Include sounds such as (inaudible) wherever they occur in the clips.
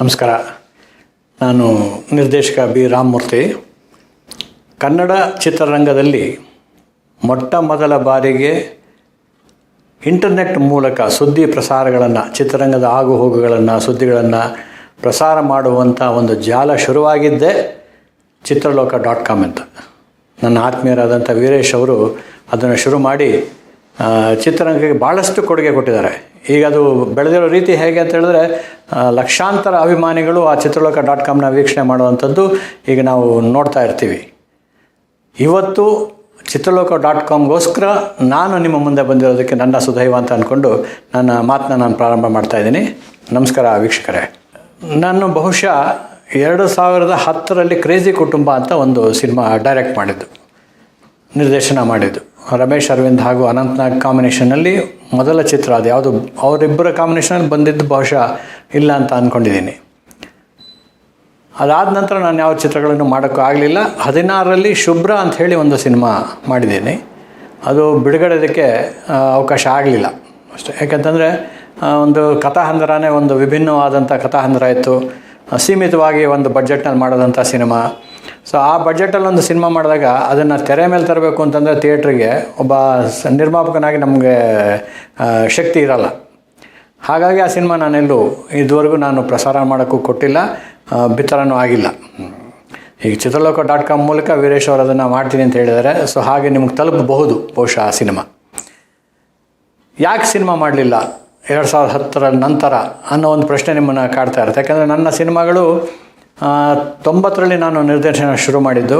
ನಮಸ್ಕಾರ. ನಾನು ನಿರ್ದೇಶಕ ಬಿ. ರಾಮಮೂರ್ತಿ. ಕನ್ನಡ ಚಿತ್ರರಂಗದಲ್ಲಿ ಮೊಟ್ಟ ಮೊದಲ ಬಾರಿಗೆ ಇಂಟರ್ನೆಟ್ ಮೂಲಕ ಸುದ್ದಿ ಪ್ರಸಾರಗಳನ್ನು, ಚಿತ್ರರಂಗದ ಆಗು ಹೋಗುಗಳನ್ನು, ಸುದ್ದಿಗಳನ್ನು ಪ್ರಸಾರ ಮಾಡುವಂಥ ಒಂದು ಜಾಲ ಶುರುವಾಗಿದ್ದೇ ಚಿತ್ರಲೋಕ ಡಾಟ್ ಕಾಮ್ ಅಂತ. ನನ್ನ ಆತ್ಮೀಯರಾದಂಥ ವೀರೇಶ್ ಅವರು ಅದನ್ನು ಶುರು ಮಾಡಿ ಚಿತ್ರರಂಗಕ್ಕೆ ಭಾಳಷ್ಟು ಕೊಡುಗೆ ಕೊಟ್ಟಿದ್ದಾರೆ. ಈಗ ಅದು ಬೆಳೆದಿರೋ ರೀತಿ ಹೇಗೆ ಅಂತ ಹೇಳಿದ್ರೆ ಲಕ್ಷಾಂತರ ಅಭಿಮಾನಿಗಳು ಆ ಚಿತ್ರಲೋಕ ಡಾಟ್ ಕಾಮ್ನ ವೀಕ್ಷಣೆ ಮಾಡುವಂಥದ್ದು ಈಗ ನಾವು ನೋಡ್ತಾ ಇರ್ತೀವಿ. ಇವತ್ತು ಚಿತ್ರಲೋಕ ಡಾಟ್ ಕಾಮ್ಗೋಸ್ಕರ ನಾನು ನಿಮ್ಮ ಮುಂದೆ ಬಂದಿರೋದಕ್ಕೆ ನನ್ನ ಸುದೈವ ಅಂತ ಅಂದ್ಕೊಂಡು ನನ್ನ ಮಾತನ್ನ ನಾನು ಪ್ರಾರಂಭ ಮಾಡ್ತಾ ಇದ್ದೀನಿ. ನಮಸ್ಕಾರ ವೀಕ್ಷಕರೇ. ನಾನು ಬಹುಶಃ ಎರಡು ಸಾವಿರದ ಹತ್ತರಲ್ಲಿ ಕ್ರೇಜಿ ಕುಟುಂಬ ಅಂತ ಒಂದು ಸಿನಿಮಾ ಡೈರೆಕ್ಟ್ ಮಾಡಿದ್ದು, ನಿರ್ದೇಶನ ಮಾಡಿದ್ದು. ರಮೇಶ್ ಅರವಿಂದ್ ಹಾಗೂ ಅನಂತ್ನಾಗ್ ಕಾಂಬಿನೇಷನಲ್ಲಿ ಮೊದಲ ಚಿತ್ರ ಅದು. ಯಾವುದು? ಅವರಿಬ್ಬರ ಕಾಂಬಿನೇಷನಲ್ಲಿ ಬಂದಿದ್ದು ಬಹುಶಃ ಇಲ್ಲ ಅಂತ ಅಂದ್ಕೊಂಡಿದ್ದೀನಿ ಅದಾದ ನಂತರ ನಾನು ಯಾವ ಚಿತ್ರಗಳನ್ನು ಮಾಡೋಕ್ಕೂ ಆಗಲಿಲ್ಲ. ಹದಿನಾರರಲ್ಲಿ ಶುಭ್ರ ಅಂತ ಹೇಳಿ ಒಂದು ಸಿನಿಮಾ ಮಾಡಿದ್ದೀನಿ. ಅದು ಬಿಡುಗಡೆದಕ್ಕೆ ಅವಕಾಶ ಆಗಲಿಲ್ಲ. ಅಷ್ಟೇ. ಯಾಕಂತಂದರೆ ಒಂದು ಕಥಾಹಂದರನೇ ಒಂದು ವಿಭಿನ್ನವಾದಂಥ ಕಥಾಹಂದರ ಇತ್ತು. ಸೀಮಿತವಾಗಿ ಒಂದು ಬಜೆಟ್ನಲ್ಲಿ ಮಾಡೋದಂಥ ಸಿನಿಮಾ. ಸೊ ಆ ಬಜೆಟಲ್ಲಿ ಒಂದು ಸಿನಿಮಾ ಮಾಡಿದಾಗ ಅದನ್ನು ತೆರೆ ಮೇಲೆ ತರಬೇಕು ಅಂತಂದರೆ ಥಿಯೇಟ್ರಿಗೆ ಒಬ್ಬ ನಿರ್ಮಾಪಕನಾಗಿ ನಮಗೆ ಶಕ್ತಿ ಇರಲ್ಲ. ಹಾಗಾಗಿ ಆ ಸಿನಿಮಾ ನಾನೆಲ್ಲೂ ಇದುವರೆಗೂ ನಾನು ಪ್ರಸಾರ ಮಾಡೋಕ್ಕೂ ಕೊಟ್ಟಿಲ್ಲ ಬಿತ್ತರನೂ ಆಗಿಲ್ಲ. ಈಗ ಚಿತ್ರಲೋಕ ಡಾಟ್ ಕಾಮ್ ಮೂಲಕ ವೀರೇಶ್ ಅವರು ಅದನ್ನು ಮಾಡ್ತೀನಿ ಅಂತ ಹೇಳಿದ್ದಾರೆ. ಸೊ ಹಾಗೆ ನಿಮ್ಗೆ ತಲುಪಬಹುದು ಬಹುಶಃ ಆ ಸಿನಿಮಾ ಯಾಕೆ ಸಿನಿಮಾ ಮಾಡಲಿಲ್ಲ ಎರಡು ಸಾವಿರದ ಹತ್ತರ ನಂತರ ಅನ್ನೋ ಒಂದು ಪ್ರಶ್ನೆ ನಿಮ್ಮನ್ನು ಕಾಡ್ತಾ ಇರುತ್ತೆ. ಯಾಕಂದರೆ ನನ್ನ ಸಿನಿಮಾಗಳು ತೊಂಬತ್ತರಲ್ಲಿ ನಾನು ನಿರ್ದೇಶನ ಶುರು ಮಾಡಿದ್ದು.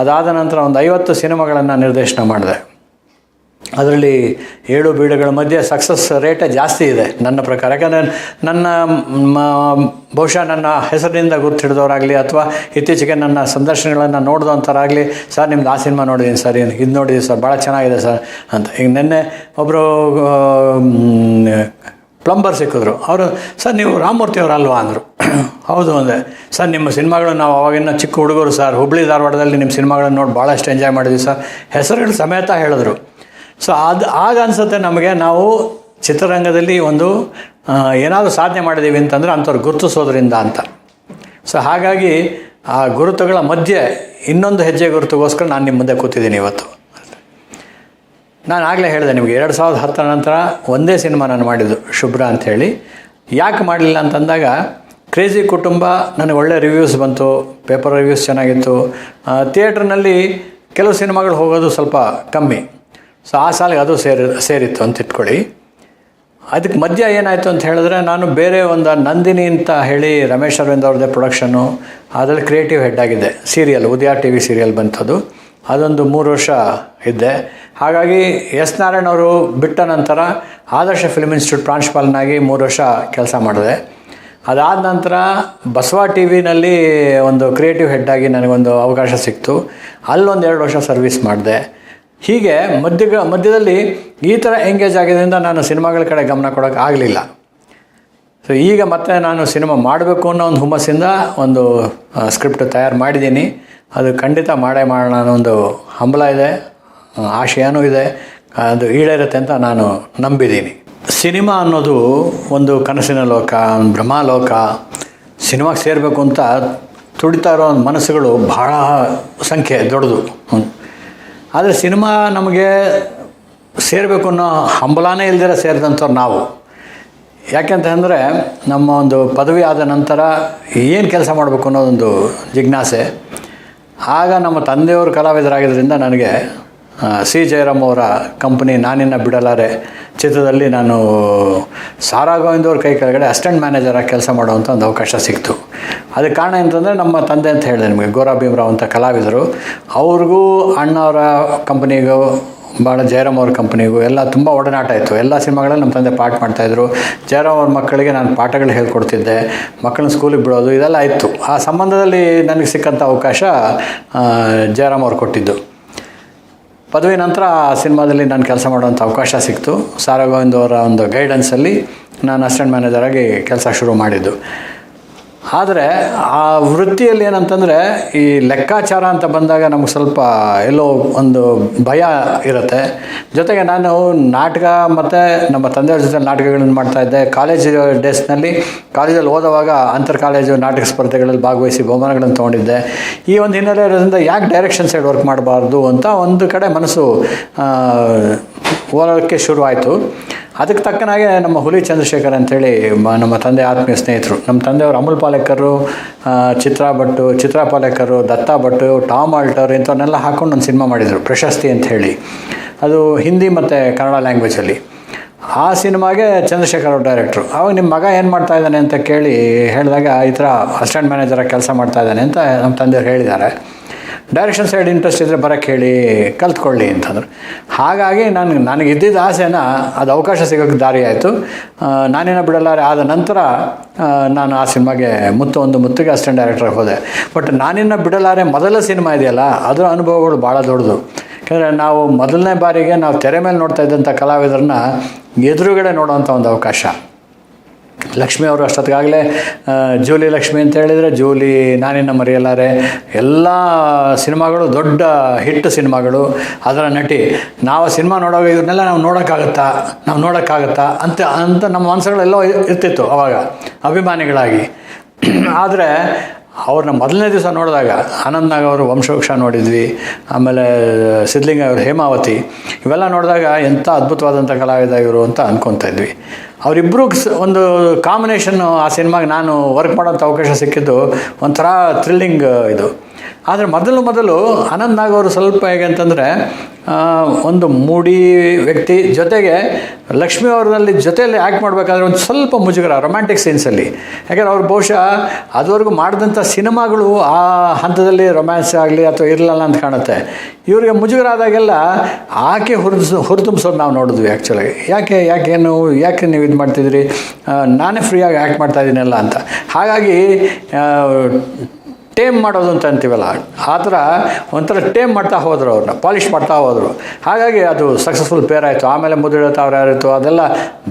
ಅದಾದ ನಂತರ ಒಂದು ಐವತ್ತು ಸಿನಿಮಾಗಳನ್ನು ನಿರ್ದೇಶನ ಮಾಡಿದೆ. ಅದರಲ್ಲಿ ಏಳು ಬೀಳುಗಳ ಮಧ್ಯೆ ಸಕ್ಸಸ್ ರೇಟೇ ಜಾಸ್ತಿ ಇದೆ ನನ್ನ ಪ್ರಕಾರ. ಯಾಕಂದರೆ ನನ್ನ ಬಹುಶಃ ನನ್ನ ಹೆಸರಿನಿಂದ ಗುರ್ತು ಹಿಡಿದವರಾಗಲಿ ಅಥವಾ ಇತ್ತೀಚೆಗೆ ನನ್ನ ಸಂದರ್ಶನಗಳನ್ನು ನೋಡಿದಂಥರಾಗಲಿ ಸರ್, ನಿಮ್ದು ಆ ಸಿನಿಮಾ ನೋಡಿದ್ದೀನಿ ಸರ್, ಏನು ಇದು ನೋಡಿದ್ದೀನಿ ಸರ್ ಭಾಳ ಚೆನ್ನಾಗಿದೆ ಸರ್ ಅಂತ. ಈಗ ನಿನ್ನೆ ಒಬ್ಬರು ಪ್ಲಂಬರ್ ಸಿಕ್ಕಿದ್ರು. ಅವರು, ಸರ್, ನೀವು ರಾಮಮೂರ್ತಿ ಅವರು ಅಲ್ವಾ ಅಂದರು. ಹೌದು ಅಂದೆ. ಸರ್, ನಿಮ್ಮ ಸಿನಿಮಾಗಳು ನಾವು ಅವಾಗಿನ ಚಿಕ್ಕ ಹುಡುಗರು ಸರ್. ಹುಬ್ಳಿ ಧಾರವಾಡದಲ್ಲಿ ನಿಮ್ಮ ಸಿನಿಮಾಗಳನ್ನು ನೋಡಿ ಭಾಳಷ್ಟು ಎಂಜಾಯ್ ಮಾಡಿದ್ವಿ ಸರ್. ಹೆಸರುಗಳು ಸಮೇತ ಹೇಳಿದ್ರು. ಸೊ ಅದು, ಆಗ ಅನಿಸುತ್ತೆ ನಮಗೆ ನಾವು ಚಿತ್ರರಂಗದಲ್ಲಿ ಒಂದು ಏನಾದರೂ ಸಾಧನೆ ಮಾಡಿದ್ದೀವಿ ಅಂತಂದರೆ ಅಂಥವ್ರು ಗುರುತಿಸೋದ್ರಿಂದ ಅಂತ. ಸೊ ಹಾಗಾಗಿ ಆ ಗುರುತುಗಳ ಮಧ್ಯೆ ಇನ್ನೊಂದು ಹೆಜ್ಜೆ ಗುರುತುಗೋಸ್ಕರ ನಾನು ನಿಮ್ಮ ಮುಂದೆ ಕೂತಿದ್ದೀನಿ ಇವತ್ತು. ನಾನು ಆಗಲೇ ಹೇಳಿದೆ ನಿಮಗೆ, ಎರಡು ಸಾವಿರದ ಹತ್ತರ ನಂತರ ಒಂದೇ ಸಿನಿಮಾ ನಾನು ಮಾಡಿದ್ದು, ಶುಭ್ರ ಅಂಥೇಳಿ ಯಾಕೆ ಮಾಡಲಿಲ್ಲ ಅಂತಂದಾಗ, ಕ್ರೇಜಿ ಕುಟುಂಬ ನನಗೆ ಒಳ್ಳೆ ರಿವ್ಯೂಸ್ ಬಂತು ಪೇಪರ್ ರಿವ್ಯೂಸ್ ಚೆನ್ನಾಗಿತ್ತು. ಥಿಯೇಟ್ರ್ನಲ್ಲಿ ಕೆಲವು ಸಿನಿಮಾಗಳು ಹೋಗೋದು ಸ್ವಲ್ಪ ಕಮ್ಮಿ. ಸೊ ಆ ಸಾಲಿಗೆ ಅದು ಸೇರಿ, ಸೇರಿತ್ತು ಅಂತ ಇಟ್ಕೊಳ್ಳಿ. ಅದಕ್ಕೆ ಮಧ್ಯ ಏನಾಯಿತು ಅಂತ ಹೇಳಿದ್ರೆ, ನಾನು ಬೇರೆ ಒಂದು ನಂದಿನಿ ಅಂತ ಹೇಳಿ ರಮೇಶ್ ಅರವಿಂದ್ ಅವ್ರದ್ದೇ ಪ್ರೊಡಕ್ಷನ್ನು ಅದರಲ್ಲಿ ಕ್ರಿಯೇಟಿವ್ ಹೆಡ್ ಆಗಿದ್ದೆ serial Udaya T V serial ಬಂತದು. ಅದೊಂದು ಮೂರು ವರ್ಷ ಇದ್ದೆ. ಹಾಗಾಗಿ ಎಸ್ ನಾರಾಯಣ್ ಅವರು ಬಿಟ್ಟ ನಂತರ ಆದರ್ಶ ಫಿಲ್ಮ್ ಇನ್ಸ್ಟಿಟ್ಯೂಟ್ ಪ್ರಾಂಶುಪಾಲನಾಗಿ ಮೂರು ವರ್ಷ ಕೆಲಸ ಮಾಡಿದೆ. ಅದಾದ ನಂತರ ಬಸವ ಟಿ ವಿನಲ್ಲಿ ಒಂದು ಕ್ರಿಯೇಟಿವ್ ಹೆಡ್ ಆಗಿ ನನಗೊಂದು ಅವಕಾಶ ಸಿಕ್ತು. ಅಲ್ಲೊಂದು ಎರಡು ವರ್ಷ ಸರ್ವಿಸ್ ಮಾಡಿದೆ. ಹೀಗೆ ಮಧ್ಯ ಮಧ್ಯದಲ್ಲಿ ಈ ಥರ ಎಂಗೇಜ್ ಆಗಿದ್ದರಿಂದ ನಾನು ಸಿನಿಮಾಗಳ ಕಡೆ ಗಮನ ಕೊಡೋಕ್ಕಾಗಲಿಲ್ಲ ಸೊ ಈಗ ಮತ್ತೆ ನಾನು ಸಿನಿಮಾ ಮಾಡಬೇಕು ಅನ್ನೋ ಒಂದು ಹುಮ್ಮಸ್ಸಿಂದ ಒಂದು ಸ್ಕ್ರಿಪ್ಟ್ ತಯಾರು ಮಾಡಿದ್ದೀನಿ. ಅದು ಖಂಡಿತ ಮಾಡೇ ಮಾಡೋಣ ಅನ್ನೋ ಒಂದು ಹಂಬಲ ಇದೆ ಆಶಯನೂ ಇದೆ, ಅದು ಈಡೇರುತ್ತೆ ಅಂತ ನಾನು ನಂಬಿದ್ದೀನಿ. ಸಿನಿಮಾ ಅನ್ನೋದು ಒಂದು ಕನಸಿನ ಲೋಕ, ಒಂದು ಭ್ರಮಾಲೋಕ ಸಿನಿಮಾಗೆ ಸೇರಬೇಕು ಅಂತ ತುಡಿತಾ ಇರೋ ಮನಸ್ಸುಗಳು ಭಾಳ ಸಂಖ್ಯೆ, ದೊಡ್ಡದು. ಆದರೆ ಸಿನಿಮಾ ನಮಗೆ ಸೇರಬೇಕು ಅನ್ನೋ ಹಂಬಲಾನೇ ಇಲ್ದಿರ ಸೇರಿದಂಥವ್ರು ನಾವು. ಯಾಕೆಂತಂದರೆ ನಮ್ಮ ಒಂದು ಪದವಿ ಆದ ನಂತರ ಏನು ಕೆಲಸ ಮಾಡಬೇಕು ಅನ್ನೋದೊಂದು ಜಿಜ್ಞಾಸೆ. ಆಗ ನಮ್ಮ ತಂದೆಯವರು ಕಲಾವಿದರಾಗಿದ್ದರಿಂದ ನನಗೆ ಸಿ. ಜಯರಾಮ್ ಅವರ ಕಂಪನಿ ನಾನಿನ್ನ ಬಿಡಲಾರೆ ಚಿತ್ರದಲ್ಲಿ ನಾನು ಸಾರಾ ಗೋವಿಂದ ಅವ್ರ ಕೈ ಕೆಳಗಡೆ ಅಸಿಸ್ಟೆಂಟ್ ಮ್ಯಾನೇಜರಾಗಿ ಕೆಲಸ ಮಾಡುವಂಥ ಒಂದು ಅವಕಾಶ ಸಿಕ್ತು. ಅದಕ್ಕೆ ಕಾರಣ ಏನಂತಂದರೆ ನಮ್ಮ ತಂದೆ ಅಂತ ಹೇಳಿದೆ ನಿಮಗೆ, ಗೋರಾ ಭೀಮರಾವ್ ಅಂತ ಕಲಾವಿದರು. ಅವ್ರಿಗೂ ಅಣ್ಣವರ ಕಂಪನಿಗೂ ಭಾಳ ಜಯರಾಮ್ ಅವ್ರ ಕಂಪ್ನಿಗೂ ಎಲ್ಲ ತುಂಬ ಒಡನಾಟ ಇತ್ತು ಎಲ್ಲ ಸಿನಿಮಾಗಳಲ್ಲಿ ನಮ್ಮ ತಂದೆ ಪಾಠ ಮಾಡ್ತಾಯಿದ್ರು ಜಯರಾಮ್ ಅವ್ರ ಮಕ್ಕಳಿಗೆ ನಾನು ಪಾಠಗಳು ಹೇಳ್ಕೊಡ್ತಿದ್ದೆ. ಮಕ್ಕಳನ್ನ ಸ್ಕೂಲಿಗೆ ಬಿಡೋದು ಇದೆಲ್ಲ ಇತ್ತು ಆ ಸಂಬಂಧದಲ್ಲಿ ನನಗೆ ಸಿಕ್ಕಂಥ ಅವಕಾಶ ಜಯರಾಮ್ ಅವ್ರು ಕೊಟ್ಟಿದ್ದು. ಪದವಿ ನಂತರ ಆ ಸಿನಿಮಾದಲ್ಲಿ ನಾನು ಕೆಲಸ ಮಾಡುವಂಥ ಅವಕಾಶ ಸಿಕ್ತು. ಸಾರಾ ಗೋವಿಂದ್ ಅವರ ಒಂದು ಗೈಡೆನ್ಸಲ್ಲಿ ನಾನು ಅಸಿಸ್ಟೆಂಟ್ ಮ್ಯಾನೇಜರಾಗಿ ಕೆಲಸ ಶುರು ಮಾಡಿದ್ದು. ಆದರೆ ಆ ವೃತ್ತಿಯಲ್ಲಿ ಏನಂತಂದರೆ ಈ ಲೆಕ್ಕಾಚಾರ ಅಂತ ಬಂದಾಗ ನಮಗೆ ಸ್ವಲ್ಪ ಎಲ್ಲೋ ಒಂದು ಭಯ ಇರುತ್ತೆ. ಜೊತೆಗೆ ನಾನು ನಾಟಕ ಮತ್ತು ನಮ್ಮ ತಂದೆಯವ್ರ ಜೊತೆ ನಾಟಕಗಳನ್ನು ಮಾಡ್ತಾಯಿದ್ದೆ ಕಾಲೇಜ್ ಡೇಸ್ನಲ್ಲಿ ಕಾಲೇಜಲ್ಲಿ ಓದುವಾಗ ಅಂತರ್ ಕಾಲೇಜು ನಾಟಕ ಸ್ಪರ್ಧೆಗಳಲ್ಲಿ ಭಾಗವಹಿಸಿ ಬಹುಮಾನಗಳನ್ನು ತೊಗೊಂಡಿದ್ದೆ. ಈ ಒಂದು ಹಿನ್ನೆಲೆ ಇರೋದ್ರಿಂದ ಯಾಕೆ ಡೈರೆಕ್ಷನ್ ಸೈಡ್ ವರ್ಕ್ ಮಾಡಬಾರ್ದು ಅಂತ ಒಂದು ಕಡೆ ಮನಸ್ಸು ಓಡೋಕ್ಕೆ ಶುರುವಾಯಿತು. ಅದಕ್ಕೆ ತಕ್ಕನಾಗೆ ನಮ್ಮ ಹುಲಿ ಚಂದ್ರಶೇಖರ್ ಅಂತೇಳಿ ನಮ್ಮ ತಂದೆ ಆತ್ಮೀಯ ಸ್ನೇಹಿತರು. ನಮ್ಮ ತಂದೆಯವರು ಅಮುಲ್ ಪಾಲೇಕರು ಚಿತ್ರಾ ಭಟ್ಟು, ಚಿತ್ರಾ ಪಾಲೇಕರು, ದತ್ತಾ ಭಟ್ಟು, ಟಾಮ್ ಆಲ್ಟರ್ ಇಂಥವನ್ನೆಲ್ಲ ಹಾಕೊಂಡು ಒಂದು ಸಿನಿಮಾ ಮಾಡಿದರು, ಪ್ರಶಸ್ತಿ ಅಂತ ಹೇಳಿ. ಅದು ಹಿಂದಿ ಮತ್ತು ಕನ್ನಡ ಲ್ಯಾಂಗ್ವೇಜಲ್ಲಿ ಆ ಸಿನಿಮಾಗೆ ಚಂದ್ರಶೇಖರ್ ಅವ್ರ ಡೈರೆಕ್ಟ್ರು ಅವಾಗ ನಿಮ್ಮ ಮಗ ಏನು ಮಾಡ್ತಾ ಇದ್ದಾನೆ ಅಂತ ಕೇಳಿ ಹೇಳಿದಾಗ, ಈ ಥರ ಅಸಿಸ್ಟೆಂಟ್ ಮ್ಯಾನೇಜರಾಗಿ ಕೆಲಸ ಮಾಡ್ತಾ ಇದ್ದಾನೆ ಅಂತ ನಮ್ಮ ತಂದೆಯವ್ರು ಹೇಳಿದ್ದಾರೆ. ಡೈರೆಕ್ಷನ್ ಸೈಡ್ ಇಂಟ್ರೆಸ್ಟ್ ಇದ್ದರೆ ಬರೋಕ್ಕೆ ಹೇಳಿ ಕಲ್ತ್ಕೊಳ್ಳಿ ಅಂತಂದರು. ಹಾಗಾಗಿ ನಾನು ನನಗೆ ಇದ್ದಿದ್ದ ಆಸೆನ ಅದು ಅವಕಾಶ ಸಿಗೋಕ್ಕೆ ದಾರಿ ಆಯಿತು. ನಾನೇನ ಬಿಡಲಾರೆ ಆದ ನಂತರ ನಾನು ಆ ಸಿನಿಮಾಗೆ ಮುತ್ತು, ಒಂದು ಮುತ್ತಿಗೆ ಅಸಿಸ್ಟೆಂಟ್ ಡೈರೆಕ್ಟರ್ ಹೋದೆ. ಬಟ್ ನಾನಿನ್ನ ಬಿಡಲಾರೆ ಮೊದಲ ಸಿನಿಮಾ ಇದೆಯಲ್ಲ, ಅದರ ಅನುಭವಗಳು ಭಾಳ ದೊಡ್ಡದು. ಯಾಕಂದರೆ ನಾವು ಮೊದಲನೇ ಬಾರಿಗೆ ನಾವು ತೆರೆ ಮೇಲೆ ನೋಡ್ತಾ ಇದ್ದಂಥ ಕಲಾವಿದರನ್ನ ಎದುರುಗಡೆ ನೋಡೋವಂಥ ಒಂದು ಅವಕಾಶ. ಲಕ್ಷ್ಮಿ ಅವರು ಅಷ್ಟೊತ್ತಿಗಾಗಲೇ ಜೂಲಿ ಲಕ್ಷ್ಮಿ ಅಂತ ಹೇಳಿದರೆ, ಜೂಲಿ ನಾನಿನ್ನ ಮರೆಯಲಾರೆ. ಎಲ್ಲ ಸಿನಿಮಾಗಳು ದೊಡ್ಡ ಹಿಟ್ ಸಿನಿಮಾಗಳು. ಅದರ ನಟಿ, ನಾವು ಸಿನಿಮಾ ನೋಡೋ ಇವ್ರನ್ನೆಲ್ಲ ನಾವು ನೋಡೋಕ್ಕಾಗತ್ತಾ? ನಾವು ನೋಡೋಕ್ಕಾಗತ್ತಾ? ಅಂತ ಅಂತ ನಮ್ಮ ಮನಸ್ಸುಗಳೆಲ್ಲ ಇರ್ತಿತ್ತು ಅವಾಗ, ಅಭಿಮಾನಿಗಳಾಗಿ. (clears throat) ಆದರೆ ಅವ್ರನ್ನ ಮೊದಲನೇ ದಿವಸ ನೋಡಿದಾಗ ಆನಂದ್ನಾಗ್ ಅವರು ವಂಶವೃಕ್ಷ ನೋಡಿದ್ವಿ, ಆಮೇಲೆ ಸಿದ್ಲಿಂಗ ಅವರು ಹೇಮಾವತಿ, ಇವೆಲ್ಲ ನೋಡಿದಾಗ ಎಂಥ ಅದ್ಭುತವಾದಂಥ ಕಲಾವಿದ ಇವರು ಅಂತ ಅನ್ಕೊತಾ ಇದ್ವಿ. ಅವರಿಬ್ಬರು ಒಂದು ಕಾಂಬಿನೇಷನ್ನು ಆ ಸಿನಿಮಾಗೆ ನಾನು ವರ್ಕ್ ಮಾಡೋಂಥ ಅವಕಾಶ ಸಿಕ್ಕಿದ್ದು ಒಂಥರ ಥ್ರಿಲ್ಲಿಂಗ್ ಇದು. ಆದರೆ ಮೊದಲು ಮೊದಲು ಆನಂದ್ ನಾಗ್ ಅವರು ಸ್ವಲ್ಪ ಹೇಗೆ ಅಂತಂದರೆ ಒಂದು ಮೂಡಿ ವ್ಯಕ್ತಿ ಜೊತೆಗೆ ಲಕ್ಷ್ಮಿ ಅವರಲ್ಲಿ ಜೊತೆಯಲ್ಲಿ ಆ್ಯಕ್ಟ್ ಮಾಡಬೇಕಾದ್ರೆ ಒಂದು ಸ್ವಲ್ಪ ಮುಜುಗರ ರೊಮ್ಯಾಂಟಿಕ್ ಸೀನ್ಸಲ್ಲಿ ಯಾಕಂದರೆ ಅವ್ರು ಬಹುಶಃ ಅದುವರೆಗೂ ಮಾಡಿದಂಥ ಸಿನಿಮಾಗಳು ಆ ಹಂತದಲ್ಲಿ ರೊಮ್ಯಾನ್ಸ್ ಆಗಲಿ ಅಥವಾ ಇರಲಿಲ್ಲ ಅಂತ ಕಾಣುತ್ತೆ. ಇವರಿಗೆ ಮುಜುಗರ ಆದಾಗೆಲ್ಲ ಆಕೆ ಹುರಿದು, ಹುರಿದುಂಬಿಸೋದು ನಾವು ನೋಡಿದ್ವಿ ಆ್ಯಕ್ಚುಲಾಗಿ ಯಾಕೆ ಯಾಕೆ ನೀವು ಯಾಕೆ ನೀವು ಇದು ಮಾಡ್ತಿದ್ರಿ? ನಾನೇ ಫ್ರೀಯಾಗಿ ಆ್ಯಕ್ಟ್ ಮಾಡ್ತಾ ಇದ್ದೀನಲ್ಲ ಅಂತ. ಹಾಗಾಗಿ ಟೇಮ್ ಮಾಡೋದು ಅಂತ ಅಂತೀವಲ್ಲ ಆ ಥರ ಒಂಥರ ಟೇಮ್ ಮಾಡ್ತಾ ಹೋದರು ಅವ್ರನ್ನ ಪಾಲಿಷ್ ಮಾಡ್ತಾ ಹೋದರು. ಹಾಗಾಗಿ ಅದು ಸಕ್ಸಸ್ಫುಲ್ ಪೇರ್ ಆಯಿತು. ಆಮೇಲೆ ಮುದುಳಿತ ಅವ್ರು ಯಾರಿತ್ತು ಅದೆಲ್ಲ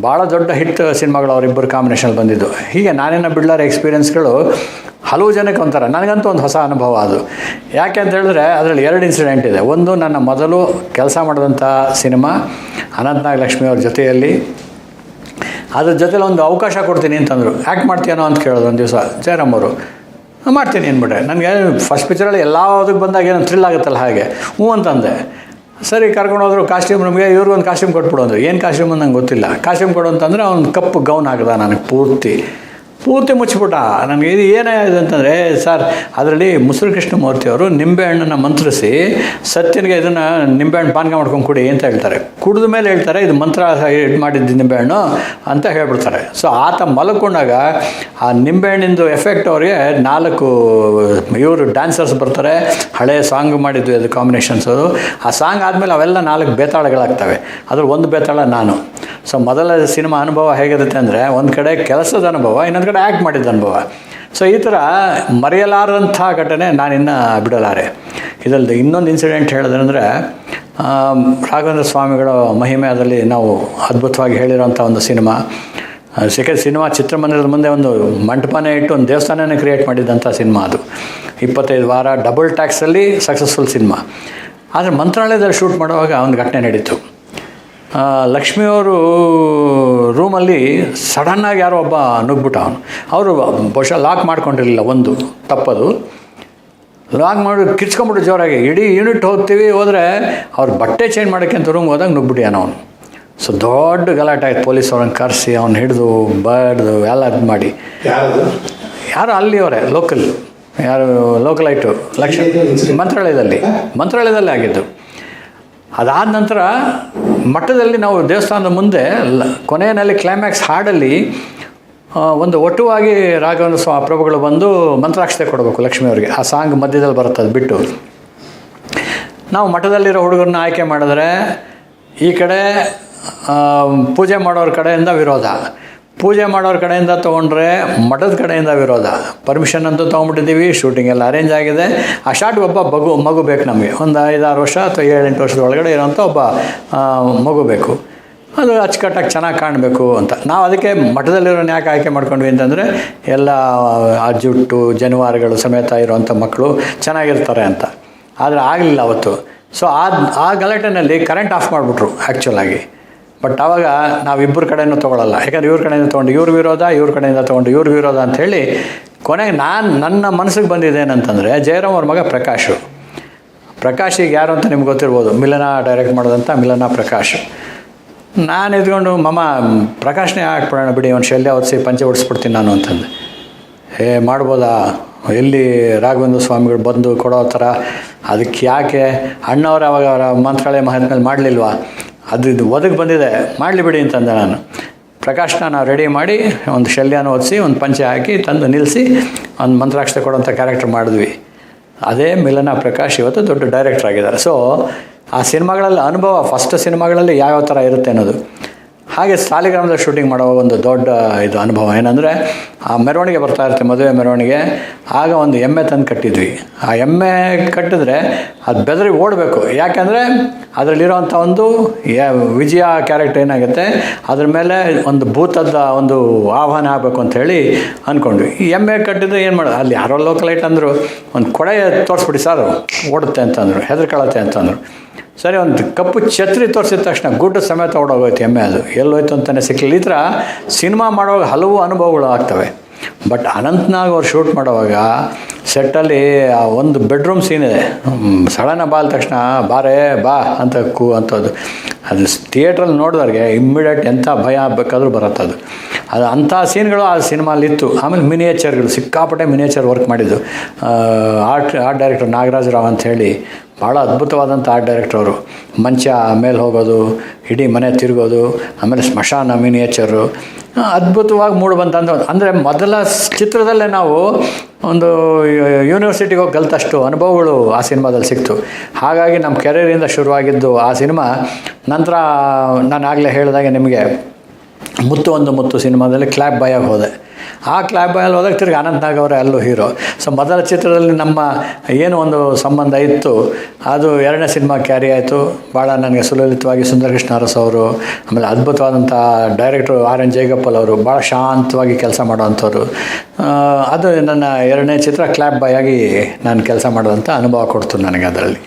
ಭಾಳ ದೊಡ್ಡ ಹಿಟ್ ಸಿನಿಮಾಗಳು ಅವರಿಬ್ಬರು ಕಾಂಬಿನೇಷನ್ ಬಂದಿದ್ದು. ಹೀಗೆ ನಾನೇನ ಬಿಡ್ಲಾರ ಎಕ್ಸ್ಪೀರಿಯೆನ್ಸ್ಗಳು ಹಲವು ಜನಕ್ಕೆ ಒಂಥರ ನನಗಂತೂ ಒಂದು ಹೊಸ ಅನುಭವ ಅದು. ಯಾಕೆ ಅಂತ ಹೇಳಿದ್ರೆ ಅದರಲ್ಲಿ ಎರಡು ಇನ್ಸಿಡೆಂಟ್ ಇದೆ. ಒಂದು ನನ್ನ ಮೊದಲು ಕೆಲಸ ಮಾಡಿದಂಥ ಸಿನಿಮಾ ಅನಂತನಾಗ್ ಲಕ್ಷ್ಮಿ ಅವ್ರ ಜೊತೆಯಲ್ಲಿ. ಅದ್ರ ಜೊತೆಲಿ ಒಂದು ಅವಕಾಶ ಕೊಡ್ತೀನಿ ಅಂತಂದರು. ಆ್ಯಕ್ಟ್ ಮಾಡ್ತೀಯನೋ ಅಂತ ಕೇಳೋದು ಒಂದು ದಿವಸ ಜಯರಾಮ್ ಅವರು. "ಹ್ಮ್, ಮಾಡ್ತೀನಿ ಅಂದ್ಬಿಟ್ರೆ ನನಗೆ ಫಸ್ಟ್ ಪಿಕ್ಚರಲ್ಲಿ ಎಲ್ಲ ಅದಕ್ಕೆ ಬಂದಾಗ ಏನೋ ಥ್ರಿಲ್ ಆಗುತ್ತಲ್ಲ ಹಾಗೆ. ಹ್ಞೂ ಅಂತಂದೆ. ಸರಿ, ಕರ್ಕೊಂಡು ಹೋದ್ರು ಕಾಸ್ಟ್ಯೂಮ್ ನಮಗೆ ಇವ್ರಿಗೊಂದು ಕಾಸ್ಟ್ಯೂಮ್ ಕೊಟ್ಬಿಡು ಅಂದರು. ಏನು ಕಾಸ್ಟ್ಯೂಮ್ ನಂಗೆ ಗೊತ್ತಿಲ್ಲ. ಕಾಸ್ಟ್ಯೂಮ್ ಕೊಡು ಅಂತಂದರೆ ಅವ್ನು ಕಪ್ಪು ಗೌನ್ ಹಾಕ್ದ ನನಗೆ ಪೂರ್ತಿ. ಪೂರ್ತಿ ಮುಚ್ಚಿಬಿಟ್ಟ. ನನಗೆ ಇದು ಏನಾಯಿತು ಅಂತಂದರೆ, ಸರ್, ಅದರಲ್ಲಿ ಮುಸುರು ಅವರು ನಿಂಬೆಹಣ್ಣನ್ನು ಮಂತ್ರಿಸಿ, ಸತ್ಯನಿಗೆ ಇದನ್ನು ನಿಂಬೆಹಣ್ಣು ಪಾನಕ ಮಾಡ್ಕೊಂಡು ಕುಡಿ ಅಂತ ಹೇಳ್ತಾರೆ. ಕುಡಿದ ಮೇಲೆ ಹೇಳ್ತಾರೆ, ಇದು ಮಂತ್ರ ಇದು ಮಾಡಿದ್ದು ನಿಂಬೆಹಣ್ಣು ಅಂತ ಹೇಳ್ಬಿಡ್ತಾರೆ. ಸೊ ಆತ ಮಲ್ಕೊಂಡಾಗ ಆ ನಿಂಬೆಹಣ್ಣಿಂದು ಎಫೆಕ್ಟ್ ಅವರಿಗೆ ನಾಲ್ಕು, ಇವರು ಡ್ಯಾನ್ಸರ್ಸ್ ಬರ್ತಾರೆ ಹಳೆಯ ಸಾಂಗ್ ಮಾಡಿದ್ದು, ಅದು ಕಾಂಬಿನೇಷನ್ಸು ಆ ಸಾಂಗ್ ಆದಮೇಲೆ ಅವೆಲ್ಲ ನಾಲ್ಕು ಬೇತಾಳಗಳಾಗ್ತವೆ. ಅದ್ರ ಒಂದು ಬೇತಾಳ ನಾನು. ಸೊ ಮೊದಲ ಸಿನಿಮಾ ಅನುಭವ ಹೇಗಿರುತ್ತೆ ಅಂದರೆ ಒಂದು ಕಡೆ ಕೆಲಸದ ಅನುಭವ, ಇನ್ನೊಂದು ಕಡೆ ಆ್ಯಕ್ಟ್ ಮಾಡಿದ ಅನುಭವ. ಸೊ ಈ ಥರ ಮರೆಯಲಾರದಂಥ ಘಟನೆ ನಾನಿನ್ನು ಬಿಡಲಾರೆ. ಇದಲ್ಲದೆ ಇನ್ನೊಂದು ಇನ್ಸಿಡೆಂಟ್ ಹೇಳಿದ್ರಂದರೆ ರಾಘವೇಂದ್ರ ಸ್ವಾಮಿಗಳ ಮಹಿಮೆ ಅದರಲ್ಲಿ ನಾವು ಅದ್ಭುತವಾಗಿ ಹೇಳಿರೋಂಥ ಒಂದು ಸಿನಿಮಾ. ಸೆಕೆ ಸಿನಿಮಾ ಚಿತ್ರಮಂದಿರದ ಮುಂದೆ ಒಂದು ಮಂಟಪನೇ ಇಟ್ಟು ಒಂದು ದೇವಸ್ಥಾನನೇ ಕ್ರಿಯೇಟ್ ಮಾಡಿದ್ದಂಥ ಸಿನಿಮಾ ಅದು. ಇಪ್ಪತ್ತೈದು ವಾರ ಡಬಲ್ ಟ್ಯಾಕ್ಸಲ್ಲಿ ಸಕ್ಸಸ್ಫುಲ್ ಸಿನಿಮಾ. ಆದರೆ ಮಂತ್ರಾಲಯದಲ್ಲಿ ಶೂಟ್ ಮಾಡುವಾಗ ಒಂದು ಘಟನೆ ನಡೀತು. ಲಕ್ಷ್ಮಿಯವರು ರೂಮಲ್ಲಿ ಸಡನ್ನಾಗಿ ಯಾರೋ ಒಬ್ಬ ನುಗ್ಬಿಟ್ಟ ಅವನು. ಅವರು ಬಹುಶಃ ಲಾಕ್ ಮಾಡ್ಕೊಂಡಿರಲಿಲ್ಲ ಒಂದು ತಪ್ಪದು. ಲಾಕ್ ಮಾಡಿ ಕಿರ್ಚ್ಕೊಂಬಿಟ್ಟು ಜೋರಾಗಿ ಇಡೀ ಯೂನಿಟ್ ಹೋಗ್ತೀವಿ ಹೋದರೆ ಅವ್ರು ಬಟ್ಟೆ ಚೇಂಜ್ ಮಾಡೋಕ್ಕೆ ಅಂತ ರೂಮ್ ಹೋದಾಗ ನುಗ್ಬಿಟ್ಟಿಯಾನ ಅವನು. ಸೊ ದೊಡ್ಡ ಗಲಾಟೆ ಆಯ್ತು ಪೊಲೀಸ್ ಅವ್ರನ್ನ ಕರೆಸಿ ಅವ್ನು ಹಿಡಿದು ಬಡ್ದು ಎಲ್ಲ ಇದು ಮಾಡಿ. ಯಾರು ಅಲ್ಲಿಯವರೇ ಲೋಕಲ್ ಯಾರು ಲೋಕಲೈಟು ಲಕ್ಷ ಮಂತ್ರಾಲಯದಲ್ಲಿ. ಮಂತ್ರಾಲಯದಲ್ಲಿ ಆಗಿದ್ದು. ಅದಾದ ನಂತರ ಮಠದಲ್ಲಿ ನಾವು ದೇವಸ್ಥಾನದ ಮುಂದೆ ಕೊನೆಯಲ್ಲಿ ಕ್ಲೈಮ್ಯಾಕ್ಸ್ ಹಾಡಲ್ಲಿ ಒಂದು ಒಟ್ಟುವಾಗಿ ರಾಘವೇಂದ್ರ ಸ್ವಾ ಪ್ರಭುಗಳು ಬಂದು ಮಂತ್ರಾಕ್ಷತೆ ಕೊಡಬೇಕು ಲಕ್ಷ್ಮಿಯವರಿಗೆ ಆ ಸಾಂಗ್ ಮಧ್ಯದಲ್ಲಿ ಬರುತ್ತೆ, ಅದು ಬಿಟ್ಟು. ನಾವು ಮಠದಲ್ಲಿರೋ ಹುಡುಗರನ್ನ ಆಯ್ಕೆ ಮಾಡಿದ್ರೆ ಈ ಕಡೆ ಪೂಜೆ ಮಾಡೋರ ಕಡೆಯಿಂದ ವಿರೋಧ. ಪೂಜೆ ಮಾಡೋರ ಕಡೆಯಿಂದ ತೊಗೊಂಡ್ರೆ ಮಠದ ಕಡೆಯಿಂದ ವಿರೋಧ. ಪರ್ಮಿಷನ್ ಅಂತೂ ತೊಗೊಂಬಿಟ್ಟಿದ್ದೀವಿ ಶೂಟಿಂಗ್ ಎಲ್ಲ ಅರೇಂಜ್ ಆಗಿದೆ. ಆ ಶಾರ್ಟ್ ಒಬ್ಬ ಮಗು ಮಗು ಬೇಕು ನಮಗೆ. ಒಂದು ಐದಾರು ವರ್ಷ ಅಥವಾ ಏಳೆಂಟು ವರ್ಷದ ಒಳಗಡೆ ಇರೋಂಥ ಒಬ್ಬ ಮಗು ಬೇಕು. ಅದು ಅಚ್ಚುಕಟ್ಟಾಗಿ ಚೆನ್ನಾಗಿ ಕಾಣಬೇಕು ಅಂತ. ನಾವು ಅದಕ್ಕೆ ಮಠದಲ್ಲಿರೋನ್ ಯಾಕೆ ಆಯ್ಕೆ ಮಾಡ್ಕೊಂಡ್ವಿ ಅಂತಂದರೆ ಎಲ್ಲ ಜನವಾರಗಳು ಜನಿವಾರಗಳು ಸಮೇತ ಇರುವಂಥ ಮಕ್ಕಳು ಚೆನ್ನಾಗಿರ್ತಾರೆ ಅಂತ. ಆದರೆ ಆಗಲಿಲ್ಲ ಅವತ್ತು. ಸೊ ಆ ಆ ಗಲಾಟೆನಲ್ಲಿ ಕರೆಂಟ್ ಆಫ್ ಮಾಡಿಬಿಟ್ರು ಆ್ಯಕ್ಚುಲಾಗಿ ಬಟ್ ಆವಾಗ ನಾವಿಬ್ಬರ ಕಡೆಯೂ ತೊಗೊಳಲ್ಲ. ಯಾಕಂದ್ರೆ ಇವ್ರ ಕಡೆಯಿಂದ ತೊಗೊಂಡು ಇವ್ರ ವಿರೋಧ, ಇವ್ರ ಕಡೆಯಿಂದ ತೊಗೊಂಡು ಇವ್ರ ವಿರೋಧ ಅಂಥೇಳಿ ಕೊನೆಗೆ ನಾನು ನನ್ನ ಮನಸ್ಸಿಗೆ ಬಂದಿದ್ದೇನಂತಂದರೆ ಜಯರಾಮ್ ಅವ್ರ ಮಗ ಪ್ರಕಾಶು. ಪ್ರಕಾಶ್ ಈಗ ಯಾರು ಅಂತ ನಿಮ್ಗೆ ಗೊತ್ತಿರ್ಬೋದು. ಮಿಲನ ಡೈರೆಕ್ಟ್ ಮಾಡೋದಂತ ಮಿಲನ ಪ್ರಕಾಶ್. ನಾನು ಎದ್ಕೊಂಡು ಮಮ್ಮ ಪ್ರಕಾಶ್ನೇ ಹಾಕ್ಬಿಡೋಣ ಬಿಡಿ, ಒಂದು ಶಲ್ಯ ಒದಿಸಿ ಪಂಚೆ ಹೊಡಿಸ್ಬಿಡ್ತೀನಿ ನಾನು ಅಂತಂದೆ. ಏ ಮಾಡ್ಬೋದಾ? ಎಲ್ಲಿ ರಾಘವೇಂದ್ರ ಸ್ವಾಮಿಗಳು ಬಂದು ಕೊಡೋ ಥರ ಅದಕ್ಕೆ ಯಾಕೆ? ಅಣ್ಣವ್ರು ಅವಾಗ ಅವರ ಮಂತ್ರಾಲಯ ಮಹಾತ್ಮೇಲೆ ಮಾಡಲಿಲ್ವಾ? ಅದು ಇದು ಒದಗಿ ಬಂದಿದೆ. ಮಾಡಲಿ ಬಿಡಿ ಅಂತಂದೆ ನಾನು. ಪ್ರಕಾಶ್ನ ನಾವು ರೆಡಿ ಮಾಡಿ ಒಂದು ಶಲ್ಯನ ಓದಿಸಿ, ಒಂದು ಪಂಚೆ ಹಾಕಿ ತಂದು ನಿಲ್ಲಿಸಿ ಒಂದು ಮಂತ್ರಾಕ್ಷತೆ ಕೊಡೋಂಥ ಕ್ಯಾರೆಕ್ಟರ್ ಮಾಡಿದ್ವಿ. ಅದೇ ಮಿಲನ ಪ್ರಕಾಶ್ ಇವತ್ತು ದೊಡ್ಡ ಡೈರೆಕ್ಟರ್ ಆಗಿದ್ದಾರೆ. ಸೊ ಆ ಸಿನಿಮಾಗಳಲ್ಲಿ ಅನುಭವ ಫಸ್ಟ್ ಸಿನಿಮಾಗಳಲ್ಲಿ ಯಾವ್ಯಾವ ಥರ ಇರುತ್ತೆ ಅನ್ನೋದು. ಹಾಗೆ ಸಾಲಿಗ್ರಾಮದ ಶೂಟಿಂಗ್ ಮಾಡುವಾಗ ಒಂದು ದೊಡ್ಡ ಇದು ಅನುಭವ. ಏನಂದರೆ, ಆ ಮೆರವಣಿಗೆ ಬರ್ತಾ ಇರುತ್ತೆ ಮದುವೆ ಮೆರವಣಿಗೆ. ಆಗ ಒಂದು ಎಮ್ಮೆ ತಂದು ಕಟ್ಟಿದ್ವಿ. ಆ ಎಮ್ಮೆ ಕಟ್ಟಿದ್ರೆ ಅದು ಬೆದರಿ ಓಡಬೇಕು. ಯಾಕೆಂದರೆ ಅದರಲ್ಲಿರೋವಂಥ ಒಂದು ವಿಜಯ ಕ್ಯಾರೆಕ್ಟರ್ ಏನಾಗುತ್ತೆ, ಅದ್ರ ಮೇಲೆ ಒಂದು ಭೂತದ ಒಂದು ಆಹ್ವಾನ ಆಗಬೇಕು ಅಂತ ಹೇಳಿ ಅಂದ್ಕೊಂಡ್ವಿ ಈ ಎಮ್ಮೆ ಕಟ್ಟಿದ್ರೆ ಏನು ಮಾಡೋದು ಅಲ್ಲಿ ಯಾರೋ ಲೋಕಲೈಟ್ ಅಂದರು, ಒಂದು ಕೊಡೆ ತೋರಿಸ್ಬಿಡಿ ಸರ್. ಓಡುತ್ತೆ ಅಂತಂದರು, ಹೆದರ್ಕೊಳತ್ತೆ ಅಂತಂದರು. ಸರಿ, ಒಂದು ಕಪ್ಪು ಛತ್ರಿ ತೋರಿಸಿದ ತಕ್ಷಣ ಗುಡ್ಡ ಸಮೇತ ಓಡೋಗೋಯ್ತು ಎಮ್ಮೆ ಅದು. ಎಲ್ಲೋಯ್ತು ಅಂತಲೇ ಸಿಕ್ಕಲಿಲ್ಲ ಈ ಥರ ಸಿನಿಮಾ ಮಾಡುವಾಗ ಹಲವು ಅನುಭವಗಳು ಆಗ್ತವೆ ಬಟ್ ಅನಂತ್ನಾಗ್ ಅವ್ರು ಶೂಟ್ ಮಾಡುವಾಗ ಸೆಟ್ಟಲ್ಲಿ ಆ ಒಂದು ಬೆಡ್ರೂಮ್ ಸೀನ್ ಇದೆ. ಸಡನ್ನ ಬಾ ತಕ್ಷಣ ಬಾರೇ, ಬಾ ಅಂತ ಕೂ ಅಂತದ್ದು. ಅದು ಥಿಯೇಟ್ರಲ್ಲಿ ನೋಡಿದವ್ರಿಗೆ ಇಮ್ಮಿಡಿಯೇಟ್ ಎಂಥ ಭಯ ಬೇಕಾದರೂ ಬರುತ್ತೆ ಅದು. ಅದು ಅಂಥ ಸೀನ್ಗಳು ಆ ಸಿನಿಮಾಲಿತ್ತು ಆಮೇಲೆ ಮಿನಿಯೇಚರ್ಗಳು, ಸಿಕ್ಕಾಪಟ್ಟೆ ಮಿನಿಯೇಚರ್ ವರ್ಕ್ ಮಾಡಿದ್ದು. Art art director Nagaraj Rao ಅಂತ ಹೇಳಿ ಭಾಳ ಅದ್ಭುತವಾದಂಥ ಆರ್ಟ್ ಡೈರೆಕ್ಟರ್ ಅವರು. ಮಂಚ, ಮೇಲೆ ಹೋಗೋದು, ಇಡೀ ಮನೆ ತಿರುಗೋದು, ಆಮೇಲೆ ಸ್ಮಶಾನ ಮಿನಿಯೇಚರು ಅದ್ಭುತವಾಗಿ ಮೂಡಿ ಬಂತಂದು ಅಂದರೆ ಮೊದಲ ಚಿತ್ರದಲ್ಲೇ ನಾವು ಒಂದು ಯೂನಿವರ್ಸಿಟಿಗೆ ಹೋಗಿ ಕಲಿತಷ್ಟು ಅನುಭವಗಳು ಆ ಸಿನಿಮಾದಲ್ಲಿ ಸಿಕ್ತು. ಹಾಗಾಗಿ ನಮ್ಮ ಕೆರಿಯರಿಂದ ಶುರುವಾಗಿದ್ದು ಆ ಸಿನಿಮಾ. ನಂತರ ನಾನು ಆಗಲೇ ಹೇಳಿದಾಗೆ ನಿಮಗೆ ಮುತ್ತು ಒಂದು ಮುತ್ತು ಸಿನಿಮಾದಲ್ಲಿ ಕ್ಲ್ಯಾಪ್ ಬಾಯಾಗಿ ಹೋದೆ. ಆ ಕ್ಲಾಬ್ ಬಾಯಲ್ಲಿ ಹೋದಾಗ ತಿರ್ಗಿ ಅನಂತ್ ನಾಗ್ ಅವರೇ ಅಲ್ಲೂ ಹೀರೋ ಸೊ ಮೊದಲ ಚಿತ್ರದಲ್ಲಿ ನಮ್ಮ ಏನು ಒಂದು ಸಂಬಂಧ ಇತ್ತು, ಅದು ಎರಡನೇ ಸಿನಿಮಾ ಕ್ಯಾರಿ ಆಯಿತು. ಭಾಳ ನನಗೆ ಸುಲಲಿತವಾಗಿ ಸುಂದರಕೃಷ್ಣ ಅರಸ್ ಅವರು, ಆಮೇಲೆ ಅದ್ಭುತವಾದಂಥ ಡೈರೆಕ್ಟ್ರು ಆರ್ ಎನ್ ಜಯಗೋಪಾಲ್ ಅವರು ಭಾಳ ಶಾಂತವಾಗಿ ಕೆಲಸ ಮಾಡುವಂಥವ್ರು. ಅದು ನನ್ನ ಎರಡನೇ ಚಿತ್ರ ಕ್ಲಾಪ್ ಬಾಯಾಗಿ ನಾನು ಕೆಲಸ ಮಾಡೋದಂಥ ಅನುಭವ ಕೊಡ್ತು ನನಗೆ ಅದರಲ್ಲಿ.